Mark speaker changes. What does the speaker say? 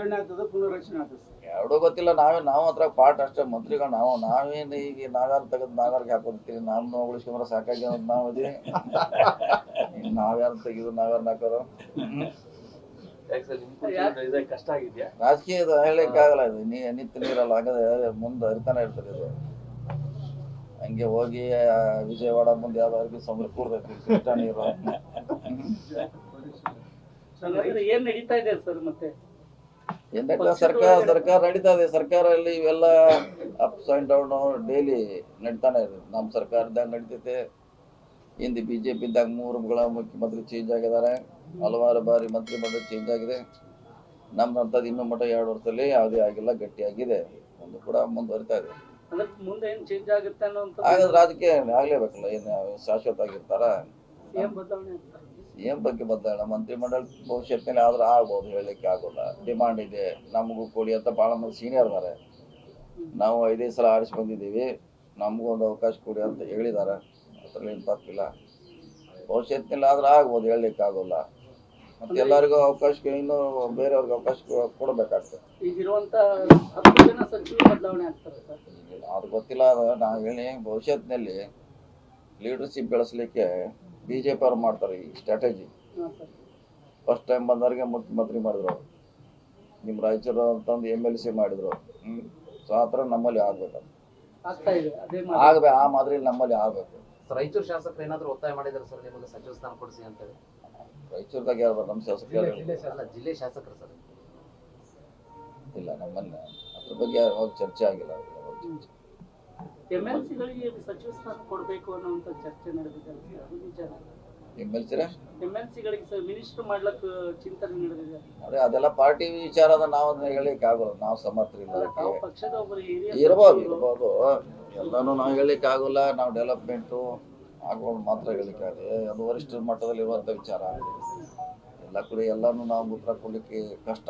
Speaker 1: ವಿಸ್ತರಣೆ ಆಗ್ತದೆ ಪುನರ್ರಚನೆ ಆಗ್ತದೆ ಸರ್?
Speaker 2: ಎರಡೂ ಗೊತ್ತಿಲ್ಲ ನಾವೇ ನಾವು ಹತ್ರ ಪಾಠ ಅಷ್ಟೇ ಮಂತ್ರಿಗಳು ನಾವು ನಾವೇನು ಈಗ ನಾಗಾರ್ ತೆಗೆದು ನಾಗಾರ್ಗೆ ಹಾಕೋತೀವಿ ನಮ್ಮ ಉಳಿಸ್ಕೊಂಡ್ರೆ ಸಾಕಾಗಿ ಅನ್ನೋದು ನಾವು ಇದೀವಿ. ಇನ್ನು ನಾವ್ಯಾರು ತೆಗೆದು ನಾವ್ಯಾರು
Speaker 3: ಕುಟುಂಬದ ಕಷ್ಟ ಆಗಿದ್ಯಾ?
Speaker 2: ರಾಜಕೀಯದ ಹೇಳಲಿಕ್ಕೆ ಆಗಲ್ಲ ಇದು ನೀ ನಿತ್ಯ ನೀರಲ್ಲ ಹಾಗಾದ್ರೆ ಮುಂದೆ ಹರಿತಾನೆ ಇರ್ತದೆ ಇದು. ಹಂಗೆ ಹೋಗಿ ವಿಜಯವಾಡ ಮುಂದೆ ಯಾವ್ದಾದ್ರು ಸಮುದ್ರ ಕೂಡ್ತೈತಿ ಕೃಷ್ಣ ನೀರು.
Speaker 1: ಏನ್ ನಡೀತಾ ಇದೆ ಸರ್ ಮತ್ತೆ?
Speaker 2: ಸರ್ಕಾರ ಸರ್ಕಾರ ನಡೀತಾ ಇದೆ. ಸರ್ಕಾರ ಅಲ್ಲಿ ಇವೆಲ್ಲ ಅಪ್ಸ್ ಅಂಡ್ ಡೌನ್ ಡೈಲಿ ನಡೀತಾನೆ ಇದೆ. ನಮ್ಮ ಸರ್ಕಾರದಾಗ ನಡೀತೈತೆ. ಹಿಂದೆ ಬಿ ಜೆ ಪಿದಾಗ ಮೂರುಗಳ ಮುಖ್ಯಮಂತ್ರಿ ಚೇಂಜ್ ಆಗಿದ್ದಾರೆ. ಹಲವಾರು ಬಾರಿ ಮಂತ್ರಿಮಂಡಲ ಚೇಂಜ್ ಆಗಿದೆ. ನಮ್ಮಂತ ಇನ್ನೂ ಮಟ್ಟ ಎರಡು ವರ್ಷದಲ್ಲಿ ಯಾವುದೇ ಆಗಿಲ್ಲ ಗಟ್ಟಿಯಾಗಿದೆ. ಒಂದು ಕೂಡ ಮುಂದುವರಿತಾ ಇದೆ.
Speaker 1: ಮುಂದೆ ಏನು ಚೇಂಜ್ ಆಗುತ್ತೆ ಅನ್ನೋ
Speaker 2: ಹಾಗಾದ್ರೆ ರಾಜಕೀಯ ಆಗ್ಲೇಬೇಕಲ್ಲ. ಏನು ಶಾಶ್ವತ ಆಗಿರ್ತಾರ ಏನ್ ಬಗ್ಗೆ ಬದಲಾವಣೆ ಮಂತ್ರಿಮಂಡಲ ಭವಿಷ್ಯತ್ತಿನಲ್ಲಿ ಆದ್ರೆ ಆಗ್ಬೋದು ಹೇಳಲಿಕ್ಕೆ ಆಗೋಲ್ಲ. ಡಿಮಾಂಡ್ ಇದೆ ನಮಗೂ ಕೊಡಿ ಅಂತ ಭಾಳ ಮಂದಿ ಸೀನಿಯರ್ ಇದಾರೆ. ನಾವು ಐದೈದು ಸಲ ಆರಿಸಿ ಬಂದಿದ್ದೀವಿ ನಮಗೂ ಒಂದು ಅವಕಾಶ ಕೊಡಿ ಅಂತ ಹೇಳಿದ್ದಾರೆ. ಅದರಲ್ಲಿ ಏನು ತಪ್ಪಿಲ್ಲ ಭವಿಷ್ಯತ್ತಿನಲ್ಲಿ ಆದ್ರೆ ಆಗ್ಬೋದು ಹೇಳಲಿಕ್ಕೆ ಆಗೋಲ್ಲ. ಮತ್ತೆ ಎಲ್ಲರಿಗೂ ಅವಕಾಶ ಇನ್ನು ಬೇರೆಯವ್ರಿಗೆ ಅವಕಾಶ ಕೊಡಬೇಕಾಗ್ತದೆ.
Speaker 1: ಈಗಿರುವಂತ ಹತ್ತು ಜನ ಸಚಿವರು ಬದಲಾವಣೆ ಆಗ್ತಾರೆ ಸರ್.
Speaker 2: ಅದು ಗೊತ್ತಿಲ್ಲ ಅದು ನಾವು ಹೇಳಿ ಭವಿಷ್ಯತ್ತಿನಲ್ಲಿ ಲೀಡರ್ಶಿಪ್ ಬೆಳೆಸಲಿಕ್ಕೆ ಬಿ ಜೆ ಪಿ ಅವ್ರು ಮಾಡ್ತಾರೆ ಈ ಸ್ಟ್ರಾಟಜಿ ಫಸ್ಟ್ ಟೈಮ್ ಬಂದವ್ರಿಗೆ ಮುಖ್ಯಮಂತ್ರಿ ಮಾಡಿದ್ರು ನಿಮ್ಮ ರಾಯಚೂರು ಅಂತಂದು ಎಂ ಎಲ್ ಸಿ ಮಾಡಿದ್ರು ಸೊ ಆ ಥರ ನಮ್ಮಲ್ಲಿ ಆಗ್ಬೇಕು.
Speaker 1: ಆಗಬೇಕು ಅದೇ
Speaker 2: ಆಗ್ಬೇಕು ಆ ಮಾದರಿ ನಮ್ಮಲ್ಲಿ ಆಗ್ಬೇಕು.
Speaker 4: ರಾಯಚೂರು ಶಾಸಕರು ಏನಾದರೂ ಒತ್ತಾಯ ಮಾಡಿದ್ರು ಸರ್ ನಿಮಗೆ ಸಚಿವ ಸ್ಥಾನ ಕೊಡಿಸಿ ಅಂತ ಹೇಳಿ?
Speaker 2: ರಾಯಚೂರ್ದಾಗ ಯಾರು ನಮ್ಮ ಶಾಸಕರು
Speaker 4: ಅಲ್ಲ ಜಿಲ್ಲೆ ಶಾಸಕರು ಸರ್.
Speaker 2: ಇಲ್ಲ ನಮ್ಮಲ್ಲಿ ಅದ್ರ ಬಗ್ಗೆ ಯಾವಾಗ ಚರ್ಚೆ ಆಗಿಲ್ಲ ಅವ್ರಿಗೆ ಚರ್ಚೆ.
Speaker 1: ಎಂ ಎಲ್ ಸಿಗಳಿಗೆ ಸಚಿವ ಸ್ಥಾನ ಕೊಡಬೇಕು ಅನ್ನುವಂತ ಚರ್ಚೆ ನಡೆದಿದೆ ಅದು ನಿಜ
Speaker 2: ಎಂ ಎಲ್ ಸಿರ
Speaker 1: ಎಂ ಸರ್ ಮಿನಿಸ್ಟರ್ ಮಾಡ್ಲಕ್ ಚಿಂತನೆ ನಡೆದಿದೆ.
Speaker 2: ಅದೇ ಅದೆಲ್ಲ ಪಾರ್ಟಿ ವಿಚಾರ ಅದ ನಾವು ಅದನ್ನ ಹೇಳಲಿಕ್ಕೆ ಆಗೋಲ್ಲ. ನಾವು ಸಮರ್ಥರಿಲ್ಲ
Speaker 1: ಅಲ್ಲ, ತಾವು ಪಕ್ಷದ ಒಬ್ಬರು ಹಿರಿಯ
Speaker 2: ಇರ್ಬೋದು ಇರ್ಬೋದು. ಎಲ್ಲಾನು ನಾವು ಹೇಳಲಿಕ್ಕೆ ಆಗೋಲ್ಲ. ನಾವು ಡೆವಲಪ್ಮೆಂಟು ಆಗೋದು ಮಾತ್ರ ಹೇಳಲಿಕ್ಕೆ ಆಗುತ್ತೆ ಅದು ವರಿಷ್ಠ ಮಟ್ಟದಲ್ಲಿ ಇರುವಂಥ ವಿಚಾರ. ಎಲ್ಲ ಕಡೆ ಎಲ್ಲಾನು ನಾವು ಉತ್ತರ ಕೊಡಲಿಕ್ಕೆ ಕಷ್ಟ.